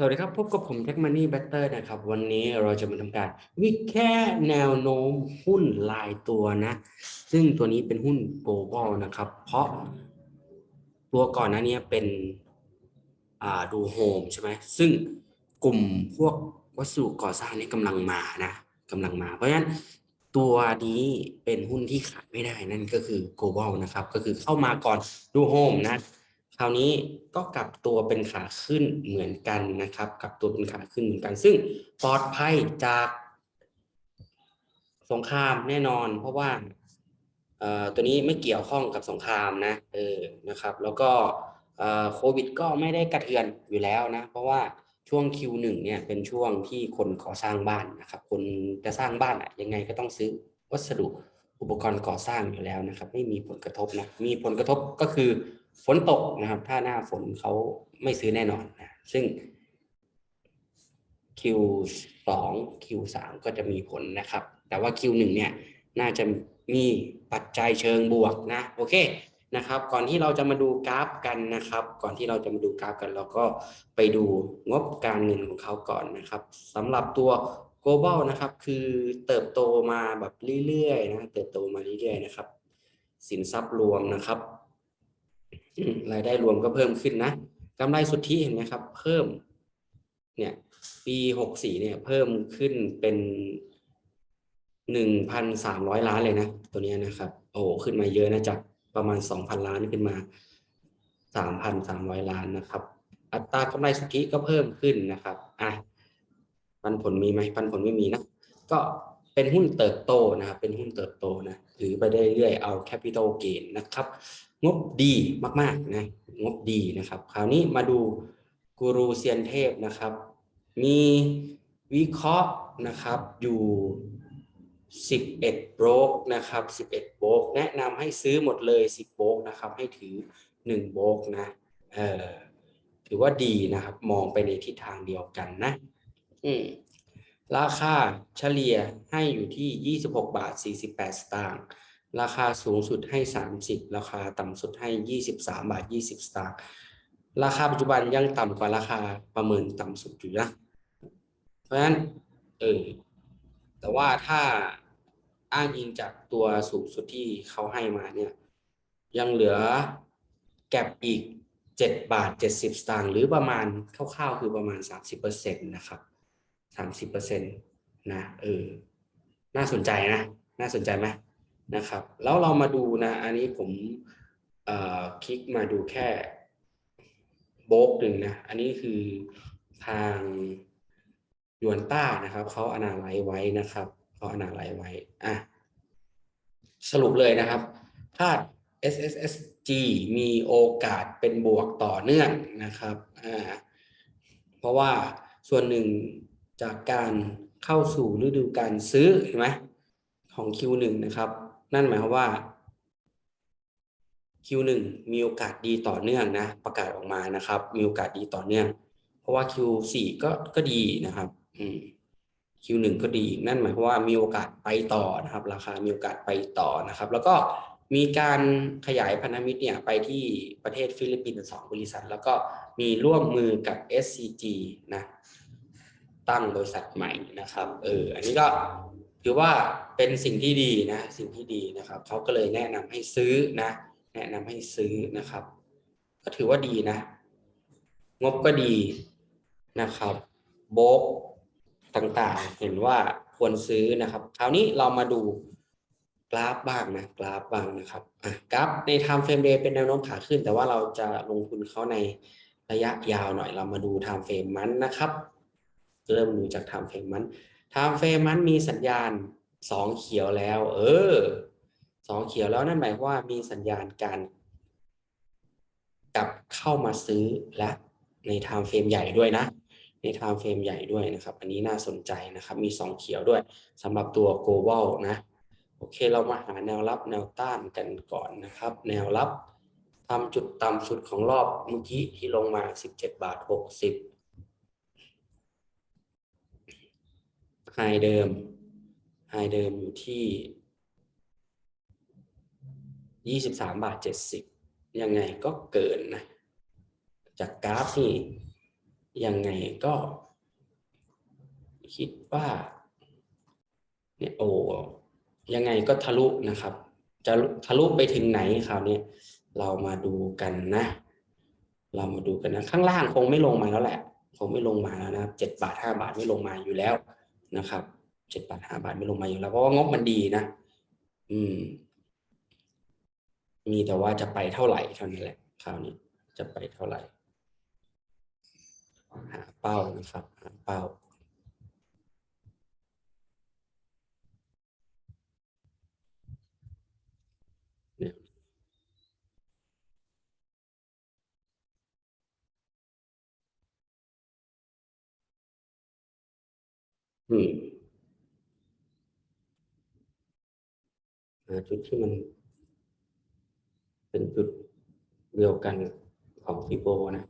สวัสดีครับ พบกับผม Tech Money Better นะครับ วันนี้เราจะมาทำการ วิเคราะห์แนวโน้มหุ้นรายตัวนะ ซึ่งตัวนี้เป็นหุ้น global นะครับ เพราะตัวก่อนหน้านี้เป็นดูโฮมใช่ไหมซึ่งกลุ่มพวกวัสดุก่อสร้างนี่กำลังมานะกำลังมา เพราะฉะนั้นตัวนี้เป็นหุ้นที่ขาดไม่ได้นั่นก็คือ global นะครับ ก็คือเข้ามาก่อนดูโฮมนะ คราวนี้ก็กลับตัวเป็นขาขึ้นเหมือนกันนะครับกลับตัวเป็นขาขึ้นเหมือนกัน ซึ่งปลอดภัยจากสงครามแน่นอน เพราะว่าตัวนี้ไม่เกี่ยวข้องกับสงครามนะเออนะครับ แล้วก็โควิดก็ไม่ได้กระเทือนอยู่แล้วนะ เพราะว่าช่วง Q1 เนี่ยเป็นช่วงที่คนก่อสร้างบ้านนะครับ คนจะสร้างบ้านอะยังไงก็ต้องซื้อวัสดุอุปกรณ์ก่อสร้างอยู่แล้วนะครับ ไม่มีผลกระทบนะมีผลกระทบก็คือ ฝนตกนะครับ ถ้าหน้าฝนเขาไม่ซื้อแน่นอนนะซึ่ง Q2 Q3 ก็จะมีผลนะครับ แต่ว่า Q1 เนี่ยน่าจะมีปัจจัยเชิงบวกนะโอเคนะครับ ก่อนที่เราจะมาดูกราฟกันนะครับ ก่อนที่เราจะมาดูกราฟกันเราก็ไปดูงบการเงินของเขาก่อนนะครับสำหรับตัว global นะครับ คือเติบโตมาแบบเรื่อยๆนะเติบโตมาเรื่อยๆนะครับ สินทรัพย์รวมนะครับ รายได้รวมก็เพิ่มขึ้นนะกำไรสุทธิเห็นไหมครับ เพิ่ม เนี่ย ปีหกสี่เนี่ย เพิ่มขึ้นเป็นหนึ่งพันสามร้อยล้านเลยนะ ตัวนี้นะครับ โอ้โหขึ้นมาเยอะนะจากประมาณสองพันล้านขึ้นมาสามพันสามร้อยล้านนะครับ อัตรากำไรสุทธิก็เพิ่มขึ้นนะครับ อะปันผลมีไหมปันผลไม่มีนะ ก็ เป็นหุ้นเติบโตนะครับเป็นหุ้นเติบโตนะถือไปได้เรื่อยๆเอาแคปิตอลเกนนะครับ งบดีมากๆนะงบดีนะครับ คราวนี้มาดูกูรูเซียนเทพนะครับ มีวิเคราะห์นะครับอยู่ 11โบรกนะครับ11โบรกแนะนำให้ซื้อหมดเลย 10โบรกนะครับ ให้ถือ 1โบรกนะเออถือว่าดีนะครับ มองไปในทิศทางเดียวกันนะ อืม ราคาเฉลี่ยให้อยู่ที่ 26 บาท 48 สตางค์ ราคาสูงสุดให้ 30 ราคาต่ำสุดให้ 23 บาท 20 สตางค์ ราคาปัจจุบันยังต่ำกว่าราคาประเมินต่ำสุดอยู่นะ เพราะฉะนั้นเออแต่ว่าถ้าอ้างอิงจากตัวสูงสุดที่เขาให้มาเนี่ยยังเหลือแก็บอีก 7 บาท 70 สตางค์หรือประมาณคร่าวๆคือประมาณ 30%นะครับ 30%นตนะเออน่าสนใจนะ น่าสนใจไหมนะครับ แล้วเรามาดูนะ อันนี้ผมคลิกมาดูแค่โบกหนึ่งนะ อันนี้คือทางยวนต้านะครับ เขาอนาไลซ์ไว้นะครับ เขาอนาไลซ์ไว้ อะ สรุปเลยนะครับคาด SSSG มีโอกาสเป็นบวกต่อเนื่องนะครับ อ่า เพราะว่าส่วนหนึ่ง จากการเข้าสู่ฤดูการซื้อเห็นไหมของ Q1 นะครับ นั่นหมายความว่า Q1 มีโอกาสดีต่อเนื่องนะ ประกาศออกมานะครับ มีโอกาสดีต่อเนื่อง เพราะว่า Q4 ก็ก็ดีนะครับ อืม Q1 ก็ดีนั่นหมายความว่ามีโอกาสไปต่อนะครับ ราคามีโอกาสไปต่อนะครับ แล้วก็มีการขยายพันธมิตรเนี่ยไปที่ประเทศฟิลิปปินส์สองบริษัท แล้วก็มีร่วมมือกับ SCG นะ ตั้งบริษัทใหม่นะครับเอออันนี้ก็ถือว่าเป็นสิ่งที่ดีนะสิ่งที่ดีนะครับเขาก็เลยแนะนำให้ซื้อนะ แนะนำให้ซื้อนะครับ ก็ถือว่าดีนะ งบก็ดีนะครับโบกต่างๆ เห็นว่าควรซื้อนะครับ คราวนี้เรามาดูกราฟบ้างนะกราฟบ้างนะครับอะกราฟใน time frame day เป็นแนวโน้มขาขึ้น แต่ว่าเราจะลงทุนเขาในระยะยาวหน่อยเรามาดู time frame มันนะครับ เริ่มดูจาก time frame มัน time frame มันมีสัญญาณสองเขียวแล้ว เออสองเขียวแล้วนั่นหมายว่ามีสัญญาณการกลับเข้ามาซื้อและใน time frame ใหญ่ด้วยนะ ใน time frame ใหญ่ด้วยนะครับ อันนี้น่าสนใจนะครับ มีสองเขียวด้วยสำหรับตัว global นะโอเค เรามาหาแนวรับแนวต้านกันก่อนนะครับ แนวรับทำจุดต่ำสุดของรอบเมื่อกี้ที่ลงมา 17 บาท 60 ไฮเดิมไฮเดิมอยู่ที่ 23 บาท 70 ยังไงก็เกินนะ จากกราฟนี่ยังไงก็คิดว่าเนี่ยโอ้ยังไงก็ทะลุนะครับ จะทะลุไปถึงไหนคราวนี้เรามาดูกันนะ เรามาดูกันนะ ข้างล่างคงไม่ลงมาแล้วแหละ คงไม่ลงมาแล้วนะเจ็ดบาทห้าบาทไม่ลงมาอยู่แล้ว นะครับเจ็ดบาทห้าบาทไม่ลงมาอยู่แล้วเพราะว่างบมันดีนะ อืม มีแต่ว่าจะไปเท่าไหร่เท่านั้นแหละคราวนี้จะไปเท่าไหร่หาเป้านะครับหาเป้า อืมหาจุดที่มัน เป็นจุดเดียวกันของฟิโบนะ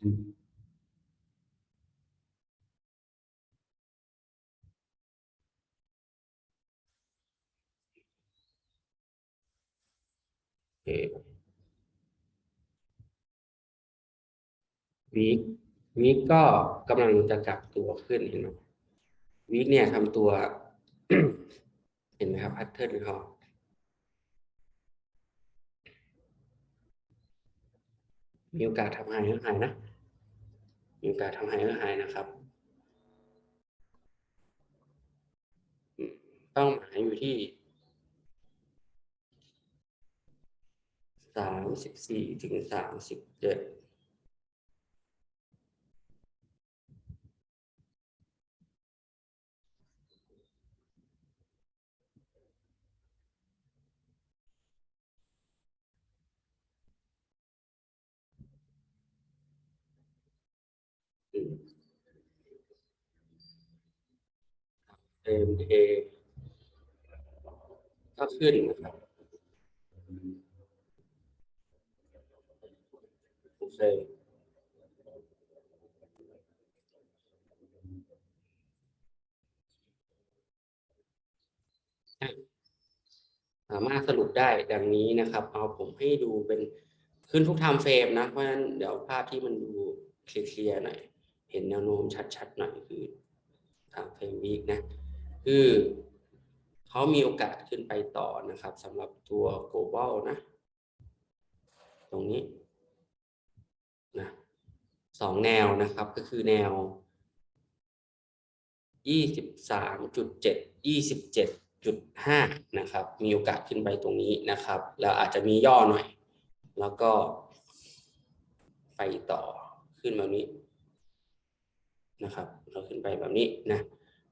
อืม เค วีควีคก็กำลังจะกลับตัวขึ้นเห็นไหมวีคเนี่ยทำตัว เห็นไหมครับแพทเทิร์นเขามีโอกาสทำไฮก็ไฮนะ มีโอกาสทำไฮก็ไฮนะครับอืมเป้าหมายอยู่ที่ สามสิบสี่ถึงสามสิบเจ็ดเอ็มเอก็ขึ้นนะครับโอเคอะสามารถสรุปได้ดังนี้นะครับ เอาผมให้ดูเป็นขึ้นทุกไทม์เฟรมนะ เพราะฉะนั้นเดี๋ยวภาพที่มันดูเคลียร์ๆหน่อย เห็นแนวโน้มชัดๆหน่อยคือไทม์เฟรมวีคนะ คือเขามีโอกาสขึ้นไปต่อนะครับสำหรับตัว global นะ ตรงนี้ นะสองแนวนะครับก็คือแนวยี่สิบสามจุดเจ็ดยี่สิบเจ็ดจุดห้านะครับ มีโอกาสขึ้นไปตรงนี้นะครับ แล้วอาจจะมีย่อหน่อย แล้วก็ไปต่อขึ้นแบบนี้นะครับ เราขึ้นไปแบบนี้นะ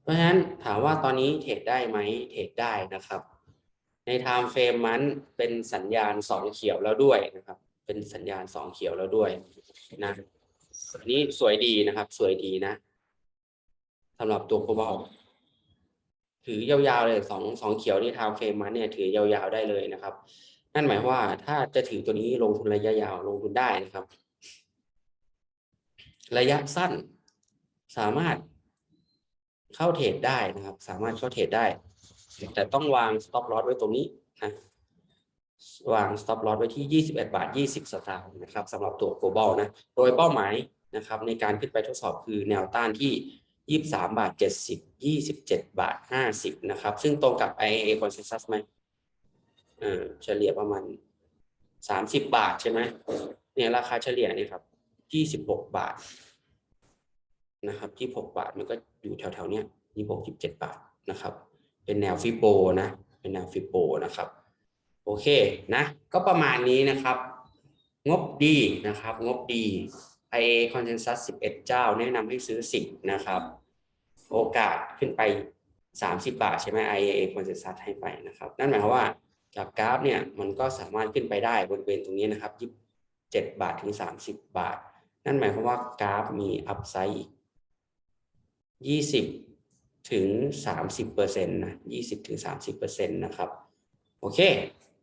เพราะฉะนั้นถามว่าตอนนี้เทรดได้ไหมเทรดได้นะครับ ในไทม์เฟรมมันเป็นสัญญาณสองเขียวแล้วด้วยนะครับ เป็นสัญญาณสองเขียวแล้วด้วย นะอันนี้สวยดีนะครับ สวยดีนะสำหรับตัวโคบอลถือยาวๆเลยสองสองเขียวที่ทม์เฟรมมันเนี่ย ถือยาวๆได้เลยนะครับ นั่นหมายว่าถ้าจะถือตัวนี้ลงทุนระยะยาวลงทุนได้นะครับ ระยะสั้นสามารถเข้าเทรดได้นะครับ สามารถเข้าเทรดได้ แต่ต้องวาง stop loss ไว้ตรงนี้นะ วาง stop loss ไว้ที่ 21 บาท 20 สตางค์นะครับสำหรับตัว global นะ โดยเป้าหมายนะครับในการขึ้นไปทดสอบคือแนวต้านที่ 23 บาท 70 27 บาท 50 นะครับ ซึ่งตรงกับ IAA consensus ไหมเออเฉลี่ยประมาณ 30 บาทใช่ไหมเนี่ยราคาเฉลี่ยนี่ครับ 26 บาทนะครับที่6บาทมันก็อยู่แถวๆเนี้ยยี่หกยี่เจ็ดบาทนะครับ เป็นแนวฟิโบนะ เป็นแนวฟิโบนะครับ โอเคนะก็ประมาณนี้นะครับ งบดีนะครับ งบดี IA Consensus 11 เจ้า แนะนำให้ซื้อ 10 นะครับ โอกาสขึ้นไป 30 บาทใช่ไหม IA Consensus ให้ไปนะครับ นั่นหมายความว่าจากกราฟเนี่ยมันก็สามารถขึ้นไปได้บริเวณตรงนี้นะครับ27 บาทถึง 30 บาท นั่นหมายความว่ากราฟมีอัพไซด์อีกยี่สิบถึงสามสิบเปอร์เซ็นต์นะยี่สิบถึงสามสิบเปอร์เซ็นต์นะครับ โอเค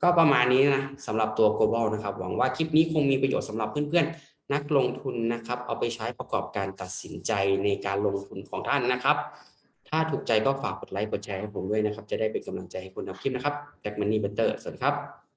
ก็ประมาณนี้นะสำหรับตัว global นะครับ หวังว่าคลิปนี้คงมีประโยชน์สำหรับเพื่อนนักลงทุนนะครับ เอาไปใช้ประกอบการตัดสินใจในการลงทุนของท่านนะครับ ถ้าถูกใจก็ฝากกดไลค์กดแชร์ให้ผมด้วยนะครับ จะได้เป็นกำลังใจให้คนทำคลิปนะครับแจ็คมันนี่เบเตอร์สวัสดีครับ